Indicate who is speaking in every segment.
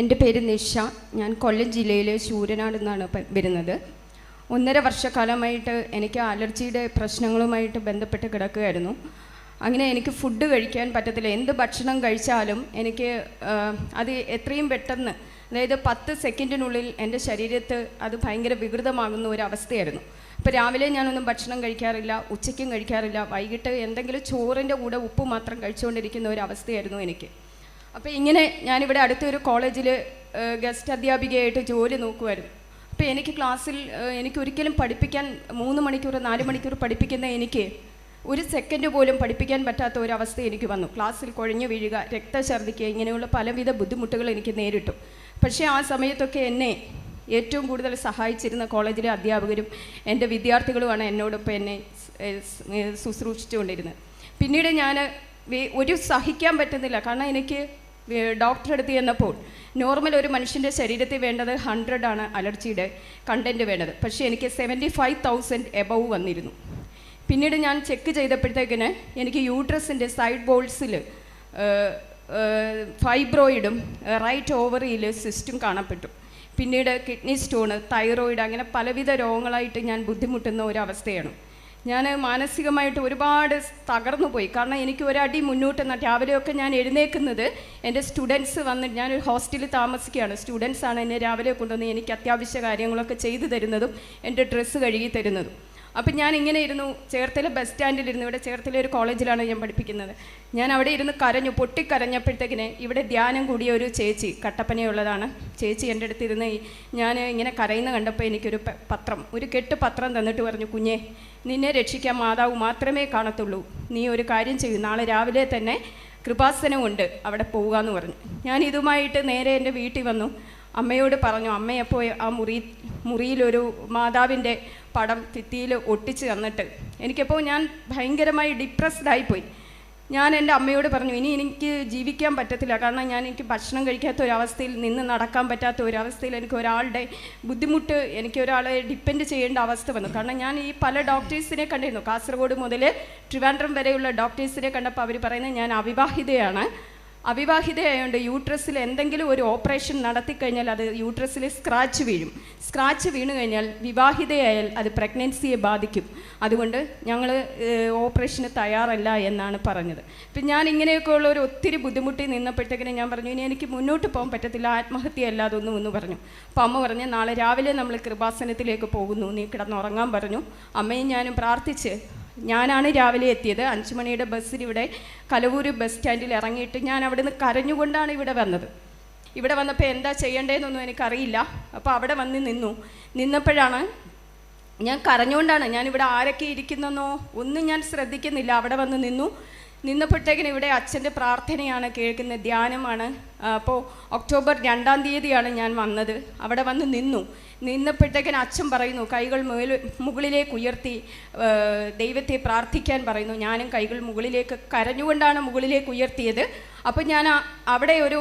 Speaker 1: എന്റെ പേര് നിഷ. ഞാൻ കൊല്ലം ജില്ലയിലെ ശൂരനാട് നിന്നാണ് വരുന്നത്. ഒന്നര വർഷക്കാലമായിട്ട് എനിക്ക് അലർജിയുടെ പ്രശ്നങ്ങളുമായിട്ട് ബന്ധപ്പെട്ട് കിടക്കുകയായിരുന്നു. അങ്ങനെ എനിക്ക് ഫുഡ് കഴിക്കാൻ പറ്റത്തില്ല. എന്ത് ഭക്ഷണം കഴിച്ചാലും എനിക്ക് അത് എത്രയും പെട്ടെന്ന് അതായത് പത്ത് സെക്കൻഡിനുള്ളിൽ എന്റെ ശരീരത്ത് അത് ഭയങ്കര വികൃതമാകുന്ന ഒരു അവസ്ഥയായിരുന്നു. ഇപ്പോൾ രാവിലെ ഞാനൊന്നും ഭക്ഷണം കഴിക്കാറില്ല ഉച്ചയ്ക്കും കഴിക്കാറില്ല. വൈകിട്ട് എന്തെങ്കിലും ചോറിന്റെ കൂടെ ഉപ്പ് മാത്രം കഴിച്ചുകൊണ്ടിരിക്കുന്ന ഒരു അവസ്ഥയായിരുന്നു എനിക്ക്. അപ്പോൾ ഇങ്ങനെ ഞാനിവിടെ അടുത്തൊരു കോളേജിൽ ഗസ്റ്റ് അധ്യാപികയായിട്ട് ജോലി നോക്കുമായിരുന്നു അപ്പോൾ എനിക്ക് ക്ലാസ്സിൽ എനിക്ക് ഒരിക്കലും പഠിപ്പിക്കാൻ മൂന്ന് മണിക്കൂർ നാല് മണിക്കൂർ പഠിപ്പിക്കുന്ന എനിക്ക് ഒരു സെക്കൻഡ് പോലും പഠിപ്പിക്കാൻ പറ്റാത്ത ഒരു അവസ്ഥ എനിക്ക് വന്നു. ക്ലാസ്സിൽ കുഴഞ്ഞു വീഴുക രക്തഛർദ്ദിക്കുക ഇങ്ങനെയുള്ള പലവിധ ബുദ്ധിമുട്ടുകൾ എനിക്ക് നേരിട്ടു. പക്ഷേ ആ സമയത്തൊക്കെ എന്നെ ഏറ്റവും കൂടുതൽ സഹായിച്ചിരുന്ന കോളേജിലെ അധ്യാപകരും എന്റെ വിദ്യാർത്ഥികളുമാണ് എന്നോടൊപ്പം എന്നെ ശുശ്രൂഷിച്ചുകൊണ്ടിരുന്നത്. പിന്നീട് ഞാൻ ഒരു സഹിക്കാൻ പറ്റുന്നില്ല. കാരണം എനിക്ക് ഡോക്ടറെ അടുത്ത് ചെന്നപ്പോൾ നോർമൽ ഒരു മനുഷ്യന്റെ ശരീരത്തിൽ വേണ്ടത് ഹൺഡ്രഡ് ആണ് അലർജിയുടെ കണ്ടന്റ് വേണ്ടത്. പക്ഷേ എനിക്ക് സെവന്റി ഫൈവ് തൗസൻഡ് എബവ് വന്നിരുന്നു. പിന്നീട് ഞാൻ ചെക്ക് ചെയ്തപ്പോഴത്തേക്കിന് എനിക്ക് യൂട്രസിന്റെ സൈഡ് ബോൾസിൽ ഫൈബ്രോയിഡും റൈറ്റ് ഓവറിയിൽ സിസ്റ്റും കാണപ്പെട്ടു. പിന്നീട് കിഡ്നി സ്റ്റോണ് തൈറോയിഡ് അങ്ങനെ പലവിധ രോഗങ്ങളായിട്ട് ഞാൻ ബുദ്ധിമുട്ടുന്ന ഒരവസ്ഥയാണ് ഞാൻ മാനസികമായിട്ട് ഒരുപാട് തകർന്നു പോയി. കാരണം എനിക്ക് ഒരടി മുന്നോട്ട് ന- രാവിലെയൊക്കെ ഞാൻ എഴുന്നേൽക്കുന്നത് എന്റെ സ്റ്റുഡൻസ് വന്ന് ഞാനൊരു ഹോസ്റ്റലിൽ താമസിക്കുകയാണ്. സ്റ്റുഡൻസാണ് എന്നെ രാവിലെ കൊണ്ടുവന്ന് എനിക്ക് അത്യാവശ്യ കാര്യങ്ങളൊക്കെ ചെയ്തു തരുന്നതും എന്റെ ഡ്രസ്സ് കഴുകി തരുന്നതും. അപ്പം ഞാൻ ഇങ്ങനെ ഇരുന്നു. ചേർത്തല ബസ് സ്റ്റാൻഡിലിരുന്നു ഇവിടെ ചേർത്തല ഒരു കോളേജിലാണ് ഞാൻ പഠിപ്പിക്കുന്നത്. ഞാൻ അവിടെ ഇരുന്ന് കരഞ്ഞു. പൊട്ടിക്കരഞ്ഞപ്പോഴത്തേക്കിന് ഇവിടെ ധ്യാനം കൂടിയ ഒരു ചേച്ചി കട്ടപ്പനയുള്ളതാണ്. ചേച്ചി എന്റെ അടുത്ത് ഇരുന്ന് ഞാൻ ഇങ്ങനെ കരയുന്ന കണ്ടപ്പോൾ എനിക്കൊരു പത്രം ഒരു കെട്ട് പത്രം തന്നിട്ട് പറഞ്ഞു കുഞ്ഞേ നിന്നെ രക്ഷിക്കാൻ മാതാവ് മാത്രമേ കാണത്തുള്ളൂ. നീ ഒരു കാര്യം ചെയ്യൂ. നാളെ രാവിലെ തന്നെ കൃപാസനമുണ്ട് അവിടെ പോവുക എന്ന് പറഞ്ഞു. ഞാൻ ഇതുമായിട്ട് നേരെ എന്റെ വീട്ടിൽ വന്നു. അമ്മയോട് പറഞ്ഞു അമ്മയപ്പോൾ ആ മുറി മുറിയിലൊരു മാതാവിന്റെ പടം ഭിത്തിയിൽ ഒട്ടിച്ച് തന്നിട്ട് എനിക്കപ്പോൾ ഞാൻ ഭയങ്കരമായി ഡിപ്രസ്ഡ് ആയിപ്പോയി. ഞാൻ എന്റെ അമ്മയോട് പറഞ്ഞു ഇനി എനിക്ക് ജീവിക്കാൻ പറ്റത്തില്ല. കാരണം ഞാൻ എനിക്ക് ഭക്ഷണം കഴിക്കാത്ത ഒരവസ്ഥയിൽ നിന്ന് നടക്കാൻ പറ്റാത്ത ഒരവസ്ഥയിൽ എനിക്ക് ഒരാളുടെ ബുദ്ധിമുട്ട് എനിക്ക് ഒരാളെ ഡിപ്പെൻഡ് ചെയ്യേണ്ട അവസ്ഥ വന്നു. കാരണം ഞാൻ ഈ പല ഡോക്ടേഴ്സിനെ കണ്ടിരുന്നു. കാസർഗോഡ് മുതൽ ട്രിവാൻഡ്രം വരെയുള്ള ഡോക്ടേഴ്സിനെ കണ്ടപ്പോൾ അവർ പറയുന്നത് ഞാൻ അവിവാഹിതയാണ്. അവിവാഹിതയായതുകൊണ്ട് യൂട്രസിൽ എന്തെങ്കിലും ഒരു ഓപ്പറേഷൻ നടത്തിക്കഴിഞ്ഞാൽ അത് യൂട്രസിൽ സ്ക്രാച്ച് വീഴും. സ്ക്രാച്ച് വീണു കഴിഞ്ഞാൽ വിവാഹിതയായാൽ അത് പ്രഗ്നൻസിയെ ബാധിക്കും. അതുകൊണ്ട് ഞങ്ങൾ ഓപ്പറേഷന് തയ്യാറല്ല എന്നാണ് പറഞ്ഞത്. ഇപ്പം ഞാൻ ഇങ്ങനെയൊക്കെ ഉള്ള ഒരു ഒത്തിരി ബുദ്ധിമുട്ടി നിന്നപ്പോഴത്തേക്കിനും ഞാൻ പറഞ്ഞു ഇനി എനിക്ക് മുന്നോട്ട് പോകാൻ പറ്റത്തില്ല ആത്മഹത്യ അല്ലാതെ ഒന്നും എന്ന് പറഞ്ഞു. അപ്പോൾ അമ്മ പറഞ്ഞു നാളെ രാവിലെ നമ്മൾ കൃപാസനത്തിലേക്ക് പോകുന്നു. നീ കിടന്നുറങ്ങാൻ പറഞ്ഞു. അമ്മയും ഞാനും പ്രാർത്ഥിച്ച് ഞാനാണ് രാവിലെ എത്തിയത്. അഞ്ചു മണിയുടെ ബസ്സിൽ ഇവിടെ കലവൂർ ബസ് സ്റ്റാൻഡിൽ ഇറങ്ങിയിട്ട് ഞാൻ അവിടെ നിന്ന് കരഞ്ഞുകൊണ്ടാണ് ഇവിടെ വന്നത്. ഇവിടെ വന്നപ്പോൾ എന്താ ചെയ്യേണ്ടതെന്നൊന്നും എനിക്കറിയില്ല. അപ്പോൾ അവിടെ വന്ന് നിന്നു. നിന്നപ്പോഴാണ് ഞാൻ കരഞ്ഞുകൊണ്ടാണ് ഞാൻ ഇവിടെ ആരൊക്കെ ഇരിക്കുന്നെന്നോ ഒന്നും ഞാൻ ശ്രദ്ധിക്കുന്നില്ല. അവിടെ വന്ന് നിന്നു. നിന്നപ്പോഴത്തേക്കിന് ഇവിടെ അച്ഛന്റെ പ്രാർത്ഥനയാണ് കേൾക്കുന്ന ധ്യാനമാണ്. അപ്പോൾ ഒക്ടോബർ രണ്ടാം തീയതിയാണ് ഞാൻ വന്നത്. അവിടെ വന്ന് നിന്നു. നിന്നപ്പോഴത്തേക്കിന് അച്ഛൻ പറയുന്നു കൈകൾ മുകളിൽ മുകളിലേക്ക് ഉയർത്തി ദൈവത്തെ പ്രാർത്ഥിക്കാൻ പറയുന്നു. ഞാനും കൈകൾ മുകളിലേക്ക് കരഞ്ഞുകൊണ്ടാണ് മുകളിലേക്ക് ഉയർത്തിയത്. അപ്പോൾ ഞാൻ അവിടെ ഒരു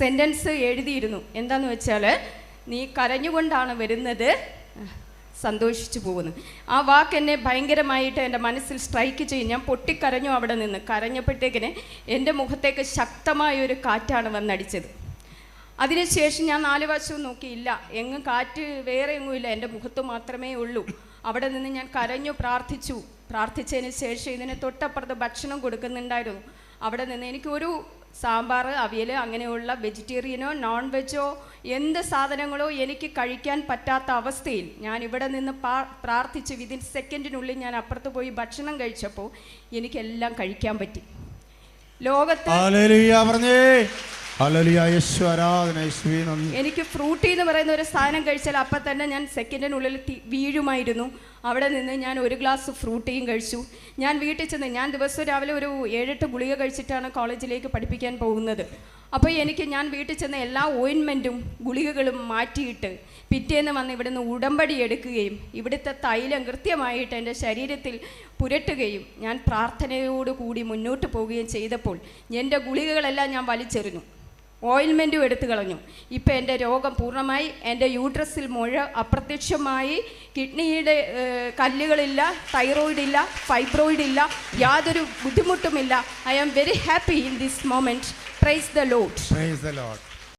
Speaker 1: സെന്റൻസ് എഴുതിയിരുന്നു. എന്താണെന്ന് വെച്ചാൽ നീ കരഞ്ഞുകൊണ്ടാണ് വരുന്നത്. സന്തോഷിച്ചു പോകുന്നു. ആ വാക്ക് എന്നെ ഭയങ്കരമായിട്ട് എന്റെ മനസ്സിൽ സ്ട്രൈക്ക് ചെയ്യും. ഞാൻ പൊട്ടിക്കരഞ്ഞു അവിടെ നിന്ന്. കരഞ്ഞപ്പോഴത്തേക്കിന് എന്റെ മുഖത്തേക്ക് ശക്തമായ ഒരു കാറ്റാണ് വന്നടിച്ചത്. അതിനുശേഷം ഞാൻ നാല് വശവും നോക്കിയില്ല എങ്ങും കാറ്റ് വേറെ എങ്ങുമില്ല എന്റെ മുഖത്ത് മാത്രമേ ഉള്ളൂ. അവിടെ നിന്ന് ഞാൻ കരഞ്ഞു പ്രാർത്ഥിച്ചു. പ്രാർത്ഥിച്ചതിന് ശേഷം ഇതിന് തൊട്ടപ്പുറത്ത് ഭക്ഷണം കൊടുക്കുന്നുണ്ടായിരുന്നു. അവിടെ നിന്ന് എനിക്കൊരു സാമ്പാർ അവിയൽ അങ്ങനെയുള്ള വെജിറ്റേറിയനോ നോൺ വെജോ എന്ത് സാധനങ്ങളോ എനിക്ക് കഴിക്കാൻ പറ്റാത്ത അവസ്ഥയിൽ ഞാൻ ഇവിടെ നിന്ന് പ്രാർത്ഥിച്ച് വിതിൻ സെക്കൻഡിനുള്ളിൽ ഞാൻ അപ്പുറത്ത് പോയി ഭക്ഷണം കഴിച്ചപ്പോൾ എനിക്കെല്ലാം കഴിക്കാൻ പറ്റി. ലോകത്ത് എനിക്ക് ഫ്രൂട്ടി എന്ന് പറയുന്ന ഒരു സാധനം കഴിച്ചാൽ അപ്പം തന്നെ ഞാൻ സെക്കൻഡിനുള്ളിൽ വീഴുമായിരുന്നു. അവിടെ നിന്ന് ഞാൻ ഒരു ഗ്ലാസ് ഫ്രൂട്ടിയും കഴിച്ചു. ഞാൻ വീട്ടിൽ ചെന്ന് ഞാൻ ദിവസവും രാവിലെ ഒരു ഏഴെട്ട് ഗുളിക കഴിച്ചിട്ടാണ് കോളേജിലേക്ക് പഠിപ്പിക്കാൻ പോകുന്നത്. അപ്പോൾ എനിക്ക് ഞാൻ വീട്ടിൽ ചെന്ന് എല്ലാ ഓയിൻമെന്റും ഗുളികകളും മാറ്റിയിട്ട് പിറ്റേന്ന് വന്ന് ഇവിടുന്ന് ഉടമ്പടി എടുക്കുകയും ഇവിടുത്തെ തൈലം കൃത്യമായിട്ട് എന്റെ ശരീരത്തിൽ പുരട്ടുകയും ഞാൻ പ്രാർത്ഥനയോടുകൂടി മുന്നോട്ട് പോവുകയും ചെയ്തപ്പോൾ എന്റെ ഗുളികകളെല്ലാം ഞാൻ വലിച്ചെറിഞ്ഞു. ഓയിൽമെന്റും എടുത്തു കളഞ്ഞു. ഇപ്പം എന്റെ രോഗം പൂർണമായി എന്റെ യൂട്രസിൽ മുഴ അപ്രത്യക്ഷമായി കിഡ്നിയുടെ കല്ലുകളില്ല തൈറോയിഡ് ഇല്ല ഫൈബ്രോയിഡ് ഇല്ല യാതൊരു ബുദ്ധിമുട്ടുമില്ല. I am very happy in this moment praise the lord
Speaker 2: praise the lord